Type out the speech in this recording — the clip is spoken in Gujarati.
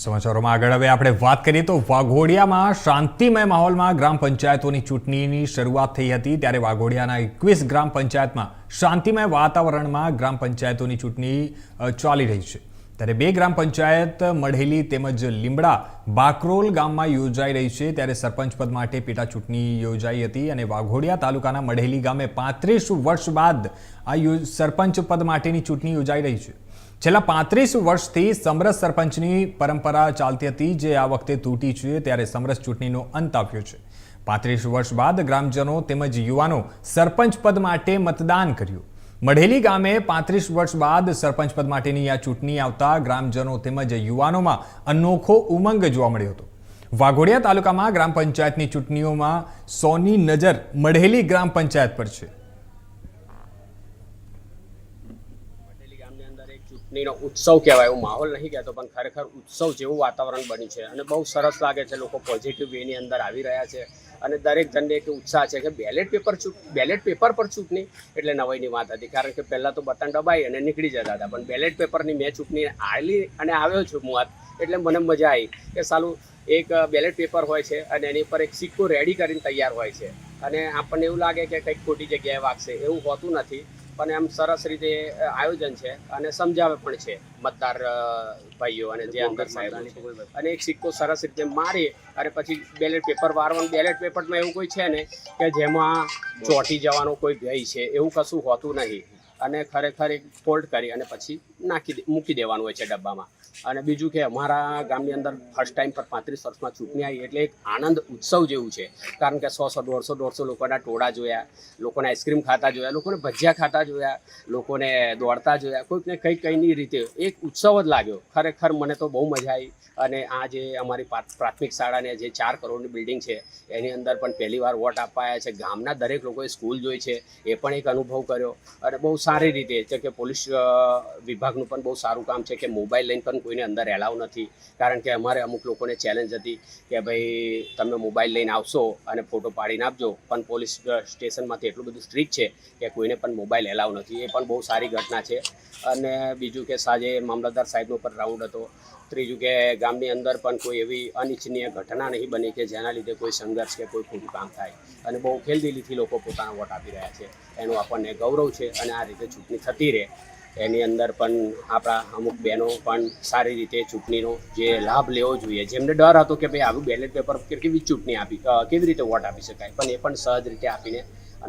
સમાચારોમાં આગળ હવે આપણે વાત કરીએ તો વાઘોડિયામાં શાંતિમય માહોલમાં ગ્રામ પંચાયતોની ચૂંટણીની શરૂઆત થઈ હતી ત્યારે વાઘોડિયાના એકવીસ ગ્રામ પંચાયતમાં શાંતિમય વાતાવરણમાં ગ્રામ પંચાયતોની ચૂંટણી ચાલી રહી છે. ત્યારે બે ગ્રામ પંચાયત, મઢેલી તેમજ લીમડા બાકરોલ ગામમાં યોજાઈ રહી છે. ત્યારે સરપંચ પદ માટે પેટા ચૂંટણી યોજાઈ હતી અને વાઘોડિયા તાલુકાના મઢેલી ગામે પાંત્રીસ વર્ષ બાદ આ સરપંચ પદ માટેની ચૂંટણી યોજાઈ રહી છે. છેલ્લા પાંત્રીસ વર્ષથી સમરસ સરપંચની પરંપરા ચાલતી હતી, જે આ વખતે તૂટી છે, ત્યારે સમરસ ચૂંટણીનો અંત આવ્યો છે. પાંત્રીસ વર્ષ બાદ ગ્રામજનો તેમજ યુવાનો સરપંચ પદ માટે મતદાન કર્યું. મઢેલી ગામે પાંત્રીસ વર્ષ બાદ સરપંચ પદ માટેની આ ચૂંટણી આવતા ગ્રામજનો તેમજ યુવાનોમાં અનોખો ઉમંગ જોવા મળ્યો હતો. વાઘોડિયા તાલુકામાં ગ્રામ પંચાયતની ચૂંટણીઓમાં સોની નજર મઢેલી ગ્રામ પંચાયત પર છે પટેલી ગામની અંદર એક ચૂંટણીનો ઉત્સવ કહેવાય એવું માહોલ નહીં કહેતો, પણ ખરેખર ઉત્સવ જેવું વાતાવરણ બન્યું છે અને બહુ સરસ લાગે છે લોકો પોઝિટિવ વેની અંદર આવી રહ્યા છે અને દરેક જણને એક ઉત્સાહ છે કે બેલેટ પેપર બેલેટ પેપર પર ચૂંટણી એટલે નવાઈની વાત હતી. કારણ કે પહેલાં તો બટન દબાઈ અને નીકળી જતા હતા, પણ બેલેટ પેપરની મેં ચૂંટણી આવેલી અને આવ્યો છું મુઆત એટલે મને મજા આવી કે સાલું એક બેલેટ પેપર હોય છે અને એની પર એક સિક્કો રેડી કરીને તૈયાર હોય છે. અને આપણને એવું લાગે કે કંઈક ખોટી જગ્યાએ વાગશે, એવું હોતું નથી. પણ એમ સરસ રીતે આયોજન છે અને સમજાવે પણ છે મતદાર ભાઈઓ અને જે અંદર સાહેબ અને એક સિક્કો સરસ રીતે મારી અને પછી બેલેટ પેપર વારવાનું. બેલેટ પેપરમાં એવું કોઈ છે ને કે જેમાં ચોંટી જવાનો કોઈ ભય છે એવું કશું હોતું નહીં. અને ખરેખર એક ફોલ્ડ કરી અને પછી નાખી મૂકી દેવાનું હોય છે ડબ્બામાં. અને બીજું કે અમારા ગામની અંદર ફર્સ્ટ ટાઈમ પર પાંત્રીસ વર્ષમાં ચૂંટણી આવી એટલે એક આનંદ ઉત્સવ જેવું છે. કારણ કે સો સો, દોઢસો દોઢસો લોકોના ટોળા જોયા, લોકોને આઈસ્ક્રીમ ખાતા જોયા, લોકોને ભજીયા ખાતા જોયા, લોકોને દોડતા જોયા કોઈકને કંઈ કંઈની રીતે. એક ઉત્સવ જ લાગ્યો. ખરેખર મને તો બહુ મજા આવી. અને આ જે અમારી પ્રા- પ્રાથમિક શાળાને જે ચાર કરોડની બિલ્ડિંગ છે, એની અંદર પણ પહેલી વાર વોટ આપવા આવ્યા છે. ગામના દરેક લોકોએ સ્કૂલ જોઈ છે. એ પણ એક અનુભવ કર્યો. અને બહુ સારી રીતે છે કે પોલીસ વિભાગનું પણ બહુ સારું કામ છે કે મોબાઈલ લઈને પણ કોઈને અંદર એલાવ નથી. કારણ કે અમારે અમુક લોકોને ચેલેન્જ હતી કે ભાઈ, તમે મોબાઈલ લઈને આવશો અને ફોટો પાડીને આપજો. પણ પોલીસ સ્ટેશનમાંથી એટલું બધું સ્ટ્રિક્ટ છે કે કોઈને પણ મોબાઈલ એલાવ નથી. એ પણ બહુ સારી ઘટના છે. અને બીજું કે સાંજે મામલતદાર સાહેબનો પણ રાઉન્ડ હતો. ત્રીજું કે ગામની અંદર પણ કોઈ એવી અનિચ્છનીય ઘટના નહીં બની કે જેના લીધે કોઈ સંઘર્ષ કે કોઈ ખોટું કામ થાય. અને બહુ ખેલદિલીથી લોકો પોતાના વોટ આપી રહ્યા છે. એનું આપણને ગૌરવ છે અને આ રીતે ચૂંટણી થતી રહે, એની અંદર પણ આપણા અમુક બહેનો પણ સારી રીતે ચૂંટણીનો જે લાભ લેવો જોઈએ. જેમને ડર હતો કે ભાઈ આવું બેલેટ પેપર પર કેવી ચૂંટણી આપી કેવી રીતે વોટ આપી શકાય? પણ એ પણ સહજ રીતે આપીને